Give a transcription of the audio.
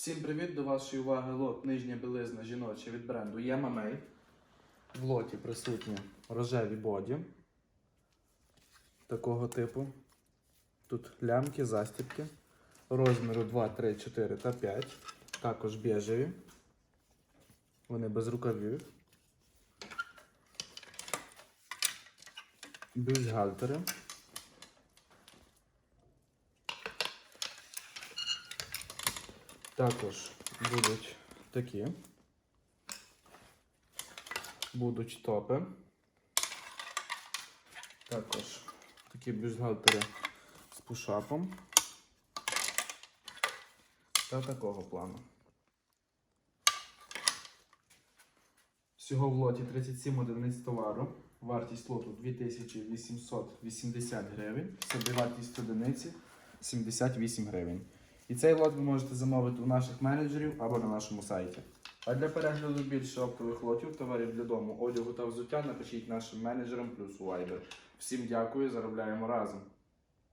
Всім привіт! До вашої уваги лот нижня білизна жіноча від бренду Yamamay. В лоті присутні рожеві боді такого типу. Тут лямки, застібки розміру 2, 3, 4 та 5. Також біжеві. Вони без рукавів. Бюстгальтери. Також будуть такі. Будуть топи. Також такі бюстгальтери з пушапом. Та такого плану. Всього в лоті 37 одиниць товару. Вартість лоту 2880 гривень. Собівартість одиниці 78 гривень. І цей лот ви можете замовити у наших менеджерів або на нашому сайті. А для перегляду більше оптових лотів, товарів для дому, одягу та взуття напишіть нашим менеджерам плюс Viber. Всім дякую, заробляємо разом.